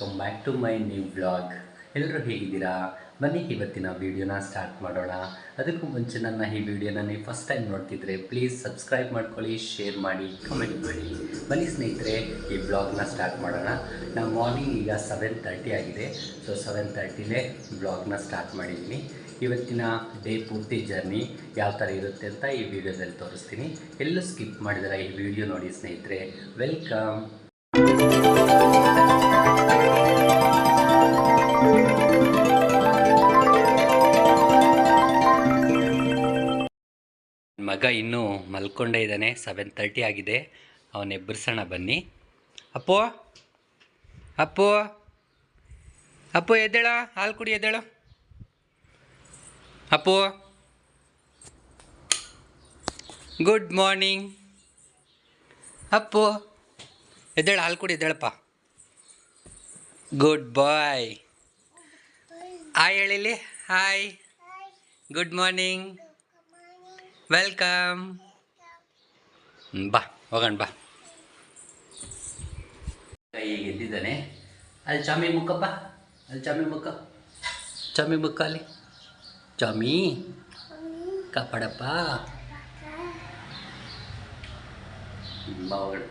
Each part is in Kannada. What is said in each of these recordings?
Welcome back to my new blog ಎಲ್ಲರೂ ಹೇಗಿದ್ದೀರಾ? ಬನ್ನಿ, ಇವತ್ತಿನ ವಿಡಿಯೋನ ಸ್ಟಾರ್ಟ್ ಮಾಡೋಣ. ಅದಕ್ಕೂ ಮುಂಚೆ ನನ್ನ ಈ ವಿಡಿಯೋನ ನೀವು ಫಸ್ಟ್ ಟೈಮ್ ನೋಡ್ತಿದ್ರೆ ಪ್ಲೀಸ್ ಸಬ್ಸ್ಕ್ರೈಬ್ ಮಾಡ್ಕೊಳ್ಳಿ ಶೇರ್ ಮಾಡಿ ಕಮೆಂಟ್ ಮಾಡಿ. ಬನ್ನಿ ಸ್ನೇಹಿತರೆ, ಈ ಬ್ಲಾಗ್ನ ಸ್ಟಾರ್ಟ್ ಮಾಡೋಣ. ನಾವು ಮಾರ್ನಿಂಗ್ ಈಗ ಸೆವೆನ್ ತರ್ಟಿ ಆಗಿದೆ. ಸೊ ಸೆವೆನ್ ತರ್ಟಿಲೇ ಬ್ಲಾಗ್ನ ಸ್ಟಾರ್ಟ್ ಮಾಡಿದ್ದೀನಿ. ಇವತ್ತಿನ ಡೇ ಪೂರ್ತಿ ಜರ್ನಿ ಯಾವ ಥರ ಇರುತ್ತೆ ಅಂತ ಈ ವಿಡಿಯೋದಲ್ಲಿ ತೋರಿಸ್ತೀನಿ. ಎಲ್ಲೂ ಸ್ಕಿಪ್ ಮಾಡಿದರೆ ಈ ವಿಡಿಯೋ ನೋಡಿ ಸ್ನೇಹಿತರೆ. ವೆಲ್ಕಮ್ ಮಗ ಇನ್ನೂ ಮಲ್ಕೊಂಡೇ ಇದ್ದಾನೆ. ಸೆವೆನ್ ತರ್ಟಿ ಆಗಿದೆ. ಅವನ ಎಬ್ಬರಿಸೋಣ ಬನ್ನಿ. ಅಪ್ಪು ಅಪ್ಪು ಅಪ್ಪು ಎದ್ದೇಳ, ಹಾಲು ಕುಡಿ ಎದ್ದೇಳ. ಅಪ್ಪು. ಗುಡ್ ಮಾರ್ನಿಂಗ್ ಅಪ್ಪು, ಎದ್ದೇಳ, ಹಾಲು ಕುಡಿ ಎದ್ದೇಳಪ್ಪ. ಗುಡ್ ಬಾಯ್ ಹಾಯ್ ಹೇಳಿಲಿ ಹಾಯ್ ಗುಡ್ ಮಾರ್ನಿಂಗ್ ವೆಲ್ಕಮ್ ಬಾ, ಹೋಗೋಣ, ಬಾ. ಈಗ ಎದ್ದಿದ್ದಾನೆ. ಅಲ್ಲಿ ಚಾಮಿ ಮುಕ್ಕಪ್ಪ ಅಲ್ಲಿ ಚಾಮಿ ಮುಕ್ಕ ಚಾಮಿ ಮುಕ್ಕ ಅಲ್ಲಿ. ಚಾಮಿ, ಕಾಪಾಡಪ್ಪ. ಬಾ, ಹೋಗೋಣ.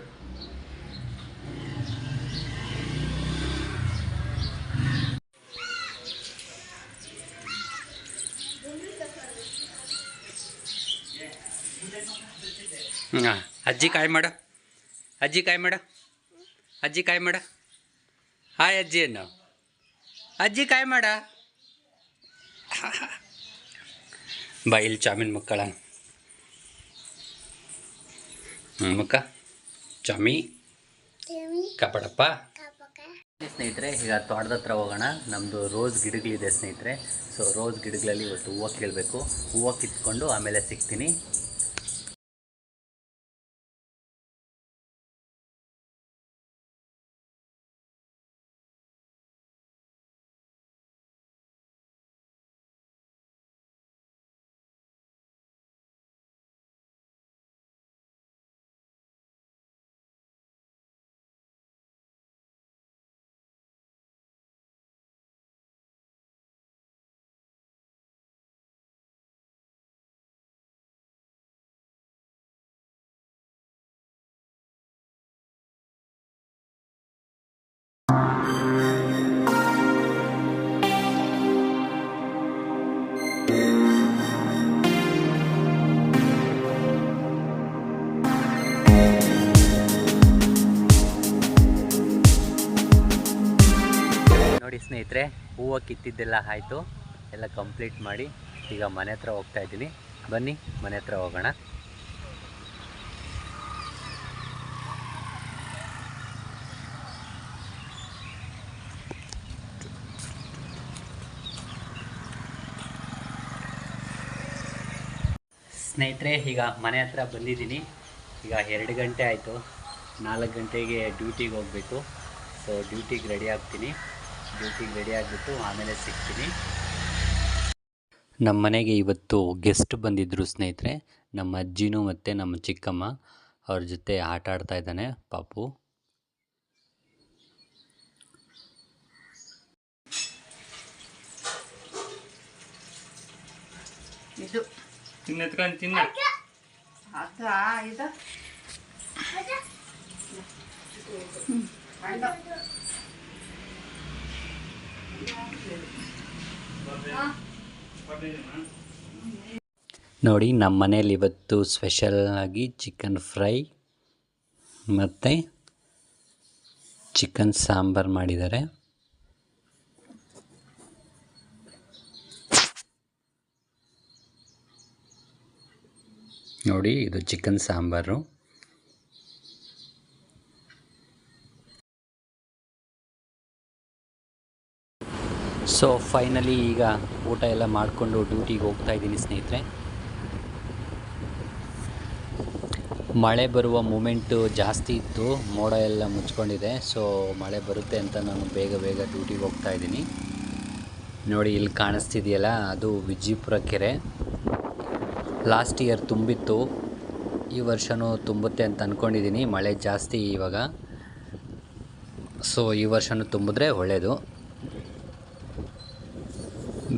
ಹಾಂ. ಅಜ್ಜಿ ಕಾಯಿ ಮಾಡ. ಅಜ್ಜಿ ಕಾಯಿ ಮಾಡು. ಅಜ್ಜಿ ಕಾಯಿ ಮಾಡ. ಹಾಯ್ ಅಜ್ಜಿ ಅನ್ನು. ಅಜ್ಜಿ ಕಾಯಿ ಮಾಡ. ಬಾ ಇಲ್ಲಿ ಚಾಮಿನ್ ಮಕ್ಕಳ ಮಕ್ಕ ಮುಕ್ಕ. ಚಾಮಿ. ಕಾಪಾಡಪ್ಪ. ಸ್ನೇಹಿತರೆ ಈಗ ತೋಟದ ಹತ್ರ ಹೋಗೋಣ. ನಮ್ಮದು ರೋಸ್ ಗಿಡಗಳಿದೆ ಸ್ನೇಹಿತರೆ. ಸೊ ರೋಸ್ ಗಿಡಗಳಲ್ಲಿ ಇವತ್ತು ಹೂವು ಕೇಳಬೇಕು. ಹೂವು ಕಿತ್ಕೊಂಡು ಆಮೇಲೆ ಸಿಗ್ತೀನಿ. ನೋಡಿ ಸ್ನೇಹಿತರೆ, ಹೂವು ಕಿತ್ತಿದ್ದೆಲ್ಲ ಆಯಿತು. ಎಲ್ಲ ಕಂಪ್ಲೀಟ್ ಮಾಡಿ ಈಗ ಮನೆ ಹತ್ರ ಹೋಗ್ತಾ ಇದ್ದೀನಿ. ಬನ್ನಿ, ಮನೆ ಹತ್ರ ಹೋಗೋಣ. ಸ್ನೇಹಿತರೆ, ಈಗ ಮನೆ ಹತ್ರ ಬಂದಿದ್ದೀನಿ. ಈಗ ಎರಡು ಗಂಟೆ ಆಯಿತು. ನಾಲ್ಕು ಗಂಟೆಗೆ ಡ್ಯೂಟಿಗೆ ಹೋಗಬೇಕು. ಸೊ ಡ್ಯೂಟಿಗೆ ರೆಡಿ ಆಗ್ತೀನಿ. ಡ್ಯೂಟಿಗೆ ರೆಡಿ ಆಗಿಬಿಟ್ಟು ಆಮೇಲೆ ಸಿಗ್ತೀನಿ. ನಮ್ಮ ಮನೆಗೆ ಇವತ್ತು ಗೆಸ್ಟ್ ಬಂದಿದ್ದರು ಸ್ನೇಹಿತರೆ. ನಮ್ಮ ಅಜ್ಜಿನೂ ಮತ್ತು ನಮ್ಮ ಚಿಕ್ಕಮ್ಮ ಅವ್ರ ಜೊತೆ ಆಟ ಆಡ್ತಾ ಇದ್ದಾನೆ ಪಾಪು. ಇದು. ತಿನ್ನ. ಅದ ಇದು. ನೋಡಿ, ನಮ್ಮ ಮನೇಲಿ ಇವತ್ತು ಸ್ಪೆಷಲ್ ಆಗಿ ಚಿಕನ್ ಫ್ರೈ ಮತ್ತು ಚಿಕನ್ ಸಾಂಬಾರು ಮಾಡಿದ್ದಾರೆ. ನೋಡಿ, ಇದು ಚಿಕನ್ ಸಾಂಬಾರು. ಸೊ ಫೈನಲಿ ಈಗ ಊಟ ಎಲ್ಲ ಮಾಡಿಕೊಂಡು ಡ್ಯೂಟಿಗೆ ಹೋಗ್ತಾ ಇದ್ದೀನಿ ಸ್ನೇಹಿತರೆ. ಮಳೆ ಬರುವ ಮೂಮೆಂಟು ಜಾಸ್ತಿ ಇತ್ತು. ಮೋಡ ಎಲ್ಲ ಮುಚ್ಕೊಂಡಿದೆ. ಸೊ ಮಳೆ ಬರುತ್ತೆ ಅಂತ ನಾನು ಬೇಗ ಬೇಗ ಡ್ಯೂಟಿಗೆ ಹೋಗ್ತಾ ಇದ್ದೀನಿ. ನೋಡಿ, ಇಲ್ಲಿ ಕಾಣಿಸ್ತಿದೆಯಲ್ಲ? ಅದು ವಿಜಯಪುರ ಕೆರೆ. ಲಾಸ್ಟ್ ಇಯರ್ ತುಂಬಿತ್ತು. ಈ ವರ್ಷವೂ ತುಂಬುತ್ತೆ ಅಂತ ಅಂದ್ಕೊಂಡಿದ್ದೀನಿ ಮಳೆ ಜಾಸ್ತಿ ಇವಾಗ. ಸೊ ಈ ವರ್ಷವೂ ತುಂಬಿದ್ರೆ ಒಳ್ಳೆಯದು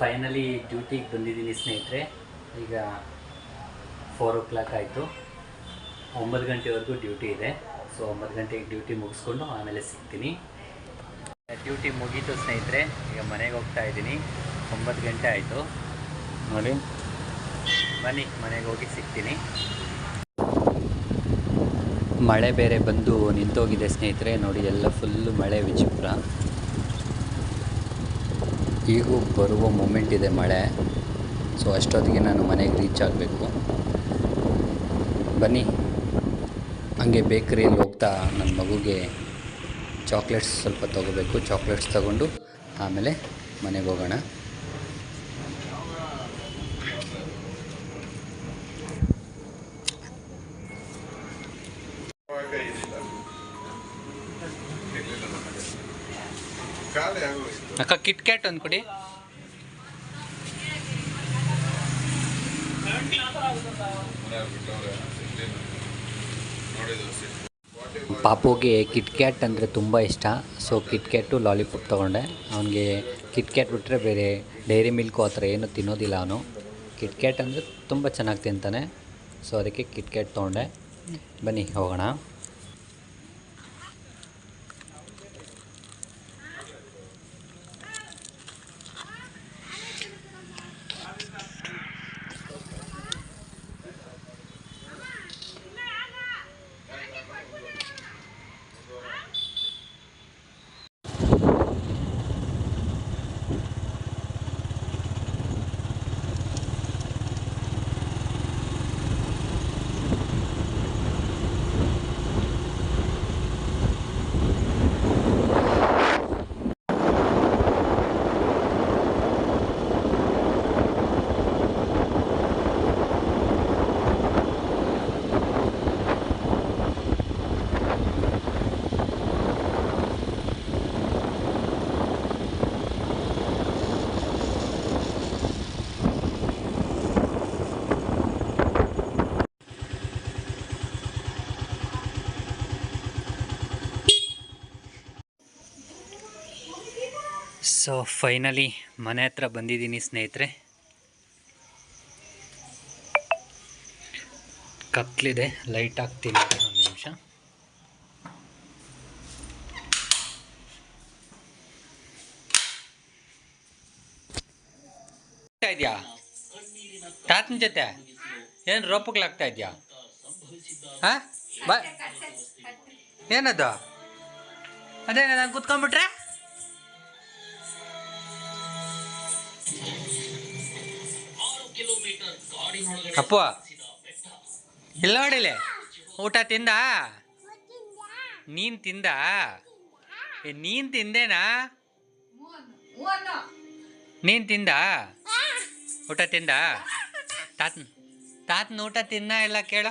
ಫೈನಲಿ ಡ್ಯೂಟಿಗೆ ಬಂದಿದ್ದೀನಿ ಸ್ನೇಹಿತರೆ. ಈಗ ಫೋರ್ ಓ ಕ್ಲಾಕ್ ಆಯಿತು. ಒಂಬತ್ತು ಗಂಟೆವರೆಗೂ ಡ್ಯೂಟಿ ಇದೆ. ಸೊ ಒಂಬತ್ತು ಗಂಟೆಗೆ ಡ್ಯೂಟಿ ಮುಗಿಸ್ಕೊಂಡು ಆಮೇಲೆ ಸಿಗ್ತೀನಿ. ಡ್ಯೂಟಿ ಮುಗೀತು ಸ್ನೇಹಿತರೆ. ಈಗ ಮನೆಗೆ ಹೋಗ್ತಾ ಇದ್ದೀನಿ. ಒಂಬತ್ತು ಗಂಟೆ ಆಯಿತು. ನೋಡಿ. ಬನ್ನಿ ಮನೆಗೆ ಹೋಗಿ ಸಿಗ್ತೀನಿ. ಮಳೆ ಬೇರೆ ಬಂದು ನಿಂತೋಗಿದೆ ಸ್ನೇಹಿತರೆ. ನೋಡಿ ಎಲ್ಲ ಫುಲ್ಲು ಮಳೆ ವಿಚಿತ್ರ. ಈಗೂ ಬರುವ ಮೂಮೆಂಟ್ ಇದೆ ಮಳೆ. ಸೊ ಅಷ್ಟೊತ್ತಿಗೆ ನಾನು ಮನೆಗೆ ರೀಚ್ ಆಗಬೇಕು. ಬನ್ನಿ. ಹಂಗೆ ಬೇಕ್ರಿಯಲ್ಲಿ ಹೋಗ್ತಾ ನನ್ನ ಮಗುಗೆ ಚಾಕ್ಲೇಟ್ಸ್ ಸ್ವಲ್ಪ ತೊಗೋಬೇಕು. ಚಾಕ್ಲೇಟ್ಸ್ ತಗೊಂಡು ಆಮೇಲೆ ಮನೆಗೆ ಹೋಗೋಣ. ಅಕ್ಕ ಕಿಟ್ ಕ್ಯಾಟ್ ಒಂದು ಕೊಡಿ. ಪಾಪುಗೆ ಕಿಟ್ ಕ್ಯಾಟ್ ಅಂದರೆ ತುಂಬ ಇಷ್ಟ. ಸೊ ಕಿಟ್ ಕ್ಯಾಟು ಲಾಲಿಪಾಪ್ ತೊಗೊಂಡೆ. ಅವನಿಗೆ ಕಿಟ್ ಕ್ಯಾಟ್ ಬಿಟ್ಟರೆ ಬೇರೆ ಡೈರಿ ಮಿಲ್ಕು ಆ ಥರ ಏನೂ ತಿನ್ನೋದಿಲ್ಲ ಅವನು. ಕಿಟ್ ಕ್ಯಾಟ್ ಅಂದರೆ ತುಂಬ ಚೆನ್ನಾಗಿ ತಿಂತಾನೆ. ಸೊ ಅದಕ್ಕೆ ಕಿಟ್ ಕ್ಯಾಟ್ ತೊಗೊಂಡೆ. ಬನ್ನಿ, ಹೋಗೋಣ. ಸೊ ಫೈನಲಿ ಮನೆ ಹತ್ರ ಬಂದಿದ್ದೀನಿ ಸ್ನೇಹಿತರೆ. ಕತ್ಲಿದೆ, ಲೈಟ್ ಹಾಕ್ತೀನಿ ಒಂದು ನಿಮಿಷ. ಇದೆಯಾ? ತಾತನ ಜೊತೆ? ಏನು ರೋಪಗಳಾಗ್ತಾ ಇದೆಯಾ? ಹಾಂ? ಬ. ಏನದು? ಅದೇ, ನಾನು ಕುತ್ಕೊಂಡ್ಬಿಟ್ರೆ? ಅಪ್ಪು ಇಲ್ಲ ನೋಡಿಲ್ಲ ಊಟ ತಿಂದ? ನೀನು ತಿಂದ? ಏ, ನೀನು ತಿಂದೇನಾ? ನೀನು ತಿಂದ? ಊಟ ತಿಂದ? ತಾತ ತಾತನ ಊಟ ತಿನ್ನ ಇಲ್ಲ ಕೇಳ.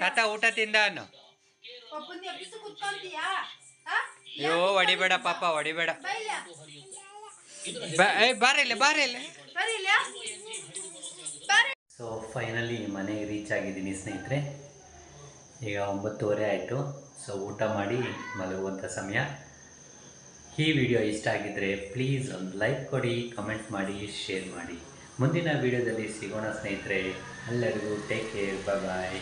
ತಾತ ಊಟ ತಿಂದ ಅನ್ನು. ಅಯ್ಯೋ ಹೊಡಿಬೇಡ ಪಾಪ ಹೊಡಿಬೇಡ. ಬಾರಿಲ್ಲ ಏ, ಸೊ ಫೈನಲಿ ಮನೆಗೆ ರೀಚ್ ಆಗಿದ್ದೀನಿ ಸ್ನೇಹಿತರೆ. ಈಗ ಒಂಬತ್ತುವರೆ ಆಯಿತು. ಸೊ ಊಟ ಮಾಡಿ ಮಲಗುವಂಥ ಸಮಯ. ಈ ವಿಡಿಯೋ ಇಷ್ಟ ಆಗಿದ್ದರೆ ಪ್ಲೀಸ್ ಒಂದು ಲೈಕ್ ಕೊಡಿ ಕಮೆಂಟ್ ಮಾಡಿ ಶೇರ್ ಮಾಡಿ. ಮುಂದಿನ ವಿಡಿಯೋದಲ್ಲಿ ಸಿಗೋಣ ಸ್ನೇಹಿತರೆ. ಎಲ್ಲರಿಗೂ ಟೇಕ್ ಕೇರ್ ಬಾಯ್